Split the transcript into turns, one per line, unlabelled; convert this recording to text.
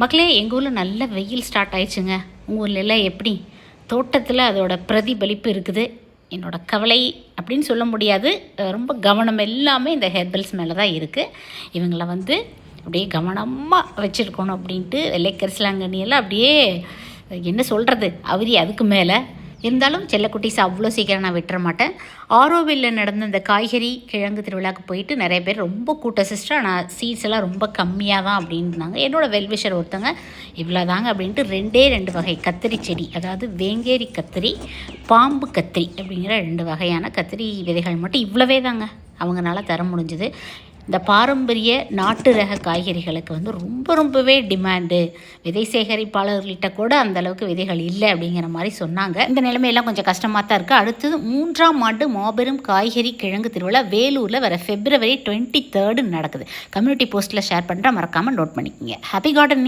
மக்களே எங்கள் ஊரில் நல்ல வெயில் ஸ்டார்ட் ஆயிடுச்சுங்க. உங்கள் ஊர்லெல்லாம் எப்படி? தோட்டத்தில் அதோட பிரதிபலிப்பு இருக்குது. என்னோட கவலை அப்படின்னு சொல்ல முடியாது. ரொம்ப கவனம் எல்லாமே இந்த ஹெர்பல்ஸ் மேலே தான் இருக்குது இவங்கள வந்து அப்படியே கவனமாக வச்சுருக்கணும் அப்படின்ட்டு வெள்ளை எல்லாம் அப்படியே என்ன சொல்கிறது அவரி அதுக்கு மேலே. இருந்தாலும் செல்லக்குட்டீஸ் அவ்வளோ சீக்கிரம் நான் விட்டுற மாட்டேன். ஆரோவில் நடந்த இந்த காய்கறி கிழங்கு திருவிழாவுக்கு போயிட்டு நிறைய பேர் ரொம்ப கூட்ட சிஸ்டர் ஆனால் சீட்ஸ் எல்லாம் ரொம்ப கம்மியாக தான் அப்படின்னாங்க. என்னோடய வெல்விஷர் ஒருத்தங்க இவ்வளோதாங்க அப்படின்ட்டு ரெண்டே ரெண்டு வகை கத்திரி செடி அதாவது வேங்கேரி கத்திரி பாம்பு கத்திரி அப்படிங்கிற ரெண்டு வகையான கத்திரி விதைகள் மட்டும் இவ்வளவே தாங்க அவங்கனால தர முடிஞ்சுது. இந்த பாரம்பரிய நாட்டு ரக காய்கறிகளுக்கு வந்து ரொம்ப ரொம்பவே டிமாண்டு விதை சேகரிப்பாளர்கள்ட்ட கூட அந்த அளவுக்கு விதைகள் இல்லை அப்படிங்கிற மாதிரி சொன்னாங்க. இந்த நிலைமையெல்லாம் கொஞ்சம் கஷ்டமாக தான் இருக்குது அடுத்தது மூன்றாம் ஆண்டு மாபெரும் காய்கறி கிழங்கு திருவிழா வேலூரில் வர ஃபெப்ரவரி டுவெண்ட்டி தேர்டு நடக்குது கம்யூனிட்டி போஸ்ட்டில் ஷேர் பண்ணுறேன் மறக்காமல் நோட் பண்ணிக்கோங்க. Happy garden